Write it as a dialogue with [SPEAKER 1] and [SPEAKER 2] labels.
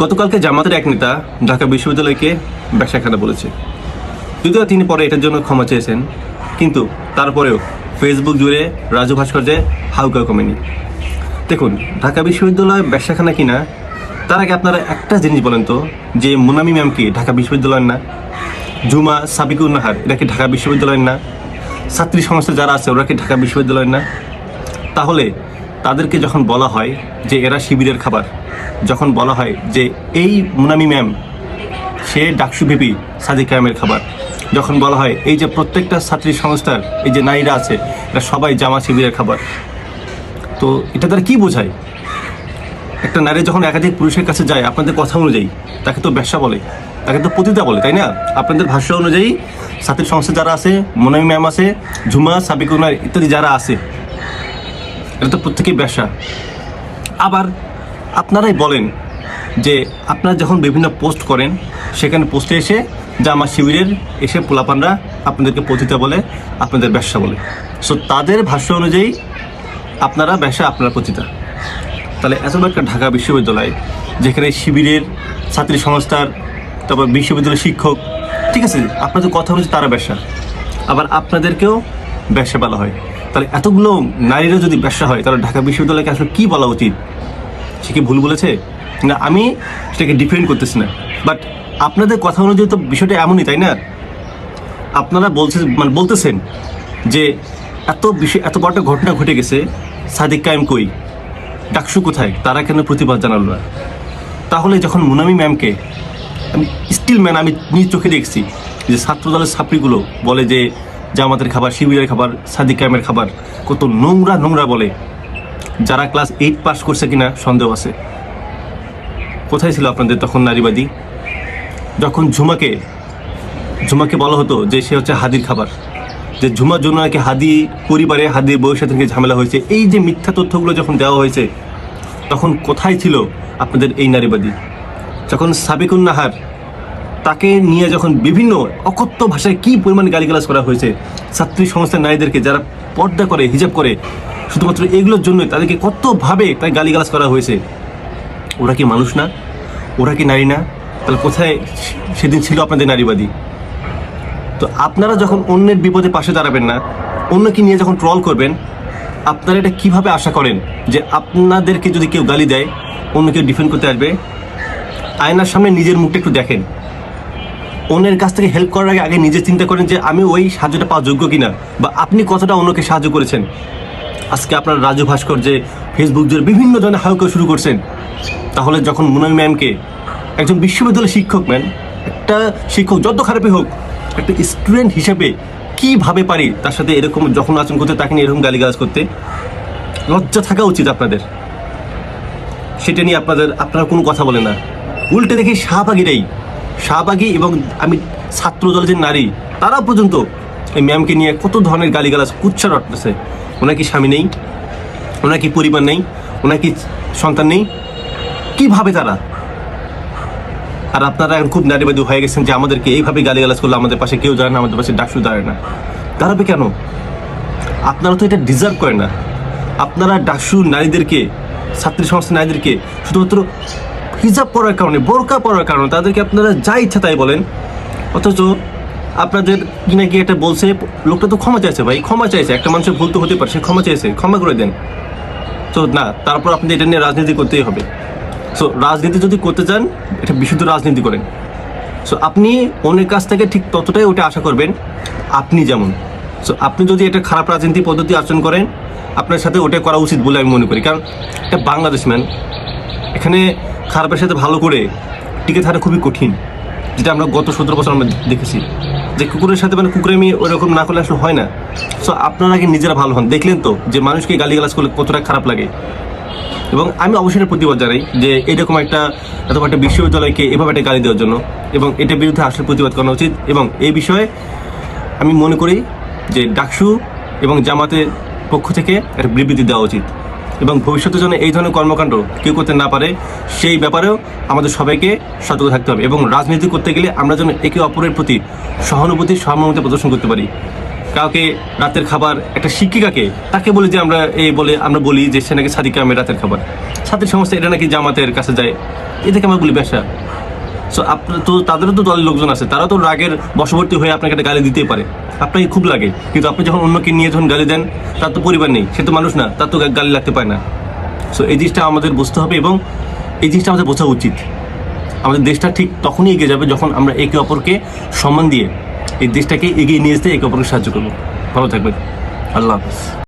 [SPEAKER 1] গতকালকে জামাতের এক নেতা ঢাকা বিশ্ববিদ্যালয়কে ব্যবসাখানা বলেছে। যদিও তিনি পরে এটার জন্য ক্ষমা চেয়েছেন, কিন্তু তারপরেও ফেসবুক জুড়ে রাজু ভাস্কর্যে হাউকা কমেনি। দেখুন, ঢাকা বিশ্ববিদ্যালয় ব্যবসাখানা কিনা, তার আগে আপনারা একটা জিনিস বলেন তো, যে মুনামি ম্যাম কি ঢাকা বিশ্ববিদ্যালয়ের না? জুমা সাবিকুর নাহার, এরা কি ঢাকা বিশ্ববিদ্যালয়ের না? ছাত্রী সংস্থা যারা আছে, ওরা কি ঢাকা বিশ্ববিদ্যালয়ের না? তাহলে তাদেরকে যখন বলা হয় যে এরা শিবিরের খাবার, যখন বলা হয় যে এই মুনামি ম্যাম, সে ডাকসু ভিপি সাদিক কায়ামের খাবার, যখন বলা হয় এই যে প্রত্যেকটা ছাত্রী সংস্থার এই যে নারীরা আছে, এরা সবাই জামা শিবিরের খাবার। তো এটা তারা কী বোঝায়? একটা নারী যখন একাধিক পুরুষের কাছে যায়, আপনাদের কথা অনুযায়ী, তাকে তো ব্যবসা বলে, তাকে তো পতিতা বলে, তাই না? আপনাদের ভাষ্য অনুযায়ী, ছাত্রী সংস্থা যারা আছে, মোনামি ম্যাম আছে, ঝুমা সাবিকুনার ইত্যাদি যারা আছে এটা তো প্রত্যেকেই ব্যবসা। আবার আপনারাই বলেন যে আপনারা যখন বিভিন্ন পোস্ট করেন, সেখানে পোস্টে এসে যে আমার শিবিরের এসে পোলাপানরা আপনাদেরকে পতিতা বলে, আপনাদের ব্যবসা বলে। সো তাদের ভাষ্য অনুযায়ী আপনারা ব্যবসা আপনারা পতিতা। তাহলে এত একটা ঢাকা বিশ্ববিদ্যালয়, যেখানে শিবিরের ছাত্রী সংস্থার, তারপর বিশ্ববিদ্যালয়ের শিক্ষক, ঠিক আছে, আপনাদের কথা অনুযায়ী তারা ব্যবসা। আবার আপনাদেরকেও ব্যবসা বলা হয়। তাহলে এতগুলো নারীরা যদি ব্যবসা হয়, তাহলে ঢাকা বিশ্ববিদ্যালয়কে আসলে কী বলা উচিত? সে কি ভুল বলেছে? না, আমি সেটাকে ডিফেন্ড করতেছি না। বাট আপনাদের কথা অনুযায়ী তো বিষয়টা এমনই, তাই না? আপনারা বলছেন মানে বলতেছেন যে এত বিষয়, এত বড় ঘটনা ঘটে গেছে, সাদিক কায়েম কই? ডাকসু কোথায়? তারা কেন প্রতিবাদ জানালো না? তাহলে যখন মুনামি ম্যামকে, আমি স্টিল ম্যান আমি নিজ চোখে দেখছি যে ছাত্র দলের ছাত্রীগুলো বলে যে জামাতের খাবার শিবিরের খাবার, সাদিক কায়েমের খাবার, কত নোংরা নোংরা বলে। যারা ক্লাস এইট পাস করছে কিনা সন্দেহ আছে। কোথায় ছিল আপনাদের তখন নারীবাদী? যখন ঝুমাকে ঝুমাকে বলা হতো যে সে হচ্ছে হাদির খাবার, যে ঝুমার জন্য নাকি হাদি পরিবারে, হাদির বউয়ের সাথে নাকি ঝামেলা হয়েছে, এই যে মিথ্যা তথ্যগুলো যখন দেওয়া হয়েছে, তখন কোথায় ছিল আপনাদের এই নারীবাদী? যখন সাবিকুন নাহার তাকে নিয়ে যখন বিভিন্ন অকথ্য ভাষায় কি পরিমাণ গালিগালাজ করা হয়েছে, ছাত্রী সংস্থার নারীদেরকে যারা পর্দা করে, হিজাব করে, শুধুমাত্র এগুলোর জন্যই তাদেরকে কতভাবে তাই গালিগালাজ করা হয়েছে, ওরা কি মানুষ না? ওরা কি নারী না? তাহলে কোথায় সেদিন ছিল আপনাদের নারীবাদী? তো আপনারা যখন অন্যের বিপদে পাশে দাঁড়াবেন না, অন্যকে নিয়ে যখন ট্রল করবেন, আপনারা এটা কীভাবে আশা করেন যে আপনাদেরকে যদি কেউ গালি দেয় অন্য কেউ ডিফেন্ড করতে আসবে? আয়নার সামনে নিজের মুখটা একটু দেখেন। অন্যের কাছ থেকে হেল্প করার আগে আগে নিজে চিন্তা করেন যে আমি ওই সাহায্যটা পাওয়া যোগ্য কিনা বা আপনি কতটা অন্যকে সাহায্য করেছেন। আজকে আপনার রাজু ভাস্কর যে ফেসবুক জুড়ে বিভিন্ন ধরনের হাউকা শুরু করছেন, তাহলে যখন মুনামি ম্যামকে একজন বিশ্ববিদ্যালয়ের শিক্ষক ম্যান একটা শিক্ষক যত খারাপই হোক, একটা স্টুডেন্ট হিসেবে কীভাবে পারি, তার সাথে এরকম যখন আচরণ করতে তাকে নিয়ে এরকম গালিগালাজ করতে, লজ্জা থাকা উচিত আপনাদের। সেটা নিয়ে আপনাদের, আপনারা কোনো কথা বলে না। উল্টে দেখি শাহবাগিরাই শাহবাগি এবং আমি ছাত্র দলের যে নারী তারা পর্যন্ত এই ম্যামকে নিয়ে কত ধরনের গালিগালাজ কুচ্ছা রটতেছে। ওনার কি স্বামী নেই? ওনার কি পরিবার নেই? ওনার কি সন্তান নেই? কীভাবে তারা? আর আপনারা এখন খুব নারীবাদী হয়ে গেছেন যে আমাদেরকে এইভাবে গালিগালাজ করলে আমাদের পাশে কেউ দাঁড়ায় না, আমাদের পাশে ডাকসু দাঁড়ায় না। দাঁড়াবে কেন? আপনারা তো এটা ডিজার্ভ করেন না। আপনারা ডাকসু নারীদেরকে, ছাত্রী সংস্থা নারীদেরকে শুধুমাত্র হিজাব পরার কারণে, বোরকা পরার কারণে তাদেরকে আপনারা যা ইচ্ছা তাই বলেন। অথচ আপনাদের কি নাকি এটা বলছে, লোকটা তো ক্ষমা চাইছে ভাই, ক্ষমা চাইছে। একটা মানুষের ভুল তো হতে পারে, সে ক্ষমা চাইছে, ক্ষমা করে দেন। তো না, তারপর আপনি এটা নিয়ে রাজনীতি করতেই হবে। সো রাজনীতি যদি করতে চান, এটা বিশুদ্ধ রাজনীতি করেন। সো আপনি অন্যের কাছ থেকে ঠিক ততটাই ওটা আশা করবেন, আপনি যেমন। সো আপনি যদি এটা খারাপ রাজনীতি পদ্ধতি আচরণ করেন, আপনার সাথে ওটা করা উচিত বলে আমি মনে করি। কারণ, এটা বাংলাদেশ ম্যান এখানে খারাপের সাথে ভালো করে টিকে থাকা খুবই কঠিন, যেটা আমরা গত সতেরো বছর আমরা দেখেছি। যে কুকুরের সাথে মানে কুকুরেমি ওরকম না করলে আসলে হয় না। সো আপনারা আগে নিজেরা ভালো হন। দেখলেন তো যে মানুষকে গালিগালাজ করলে কতটা খারাপ লাগে। এবং আমি অবশ্যই প্রতিবাদ জানাই যে এরকম একটা এত একটা বিশ্ববিদ্যালয়কে এভাবে একটা গালি দেওয়ার জন্য এবং এটার বিরুদ্ধে আসলে প্রতিবাদ করা উচিত। এবং এই বিষয়ে আমি মনে করি যে ডাকসু এবং জামাতের পক্ষ থেকে একটা বিবৃতি দেওয়া উচিত। এবং ভবিষ্যতে যেন এই ধরনের কর্মকাণ্ড কেউ করতে না পারে, সেই ব্যাপারেও আমাদের সবাইকে সতর্ক থাকতে হবে এবং রাজনীতি করতে গেলে আমরা যেন একে অপরের প্রতি সহানুভূতি সহমতি প্রদর্শন করতে পারি। কাউকে রাতের খাবার, একটা শিক্ষিকাকে, তাকে বলি যে আমরা এই বলে আমরা বলি যে সে নাকি সাদিকা আমি রাতের খাবার। সাথে সমস্যা, এটা নাকি জামাতের কাছে যায়। এটাকে আমরা বলি ব্যবসা সো আপনার তো তাদেরও তো দলের লোকজন আছে তারা তো রাগের বশবর্তী হয়ে আপনাকে একটা গালি দিতেই পারে। আপনাকে খুব লাগে, কিন্তু আপনি যখন অন্যকে নিয়ে যখন গালি দেন, তার তো পরিবার নেই, সে তো মানুষ না, তার তো গালি লাগতে পারে না। সো এই জিনিসটা আমাদের বুঝতে হবে এবং এই জিনিসটা আমাদের বোঝা উচিত। আমাদের দেশটা ঠিক তখনই এগিয়ে যাবে যখন আমরা একে অপরকে সম্মান দিয়ে এই দেশটাকে এগিয়ে নিয়ে যেতে একে অপরকে সাহায্য করব। ভালো থাকবেন। আল্লাহ হাফিজ।